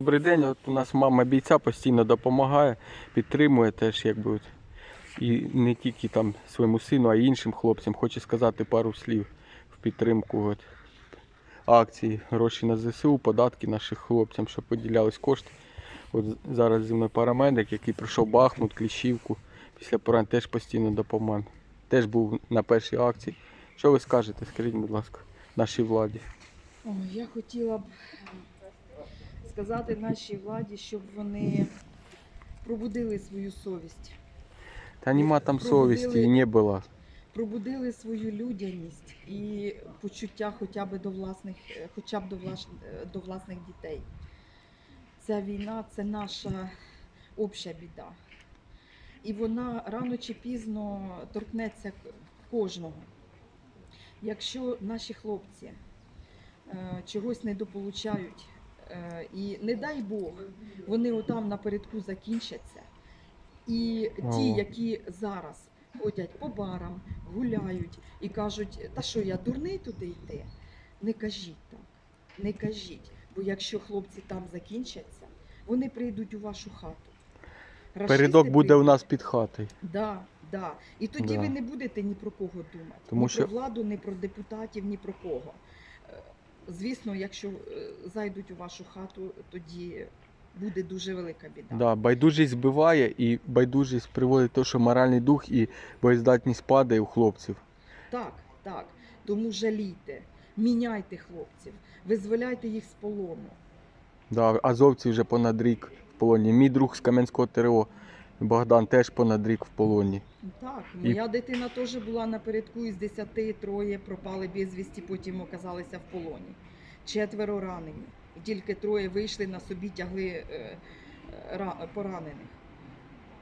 Добрий день, от у нас мама бійця постійно допомагає, підтримує теж, якби. І не тільки там своєму сину, а й іншим хлопцям. Хочу сказати пару слів в підтримку от, акції. Гроші на ЗСУ, податки наших хлопцям, щоб поділялись кошти. От зараз зі мною парамедик, який пройшов Бахмут, Кліщівку, після порань теж постійно допомагає. Теж був на першій акції. Що ви скажете, скажіть, будь ласка, нашій владі? О, я хотіла б сказати нашій владі, щоб вони пробудили свою совість, Та нема там совісті і не було. пробудили свою людяність і почуття хоча б до власних, е, хоча б до, влас, е, до власних дітей. Ця війна це наша обща біда. І вона рано чи пізно торкнеться кожного. Якщо наші хлопці е, чогось недополучають, е, і не дай Бог, вони отам напередку закінчаться. І ті, які зараз ходять по барам, гуляють і кажуть, та що я дурний туди йти, не кажіть так, не кажіть. Бо якщо хлопці там закінчаться, вони прийдуть у вашу хату. Рашисти Передок буде у нас під хатою. Да, да. І тоді Да. ви не будете ні про кого думати. Тому ні що- про владу, ні про депутатів, ні про кого. Звісно, якщо е, зайдуть у вашу хату, тоді буде дуже велика біда. Да, байдужість збиває і байдужість приводить до того, що моральний дух і боєздатність падає у хлопців. Так, так. Тому жалійте, міняйте хлопців, визволяйте їх з полону. Да, азовці вже понад рік в полоні. Мій друг з Кам'янського ТРО Богдан теж понад рік в полоні. Так, І- моя дитина теж була напередку із десяти, троє пропали безвісті, потім оказалися в полоні. Четверо ранені. І тільки троє вийшли на собі, тягли е, е, ра- поранених.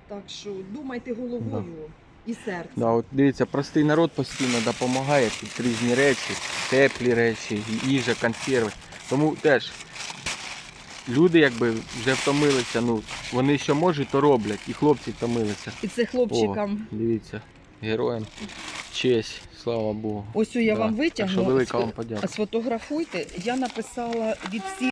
Так що думайте головою і серцем. Да, от дивіться, простий народ постійно допомагає тут різні речі, теплі речі, їжа, консерви. Тому теж люди якби вже втомилися. Ну, вони що можуть, то роблять. І хлопці втомилися. І це хлопчикам. Дивіться, героям. Честь, слава Богу. Ось я Да. вам Так що велика вам подяка. Сфотографуйте. Я написала від всіх.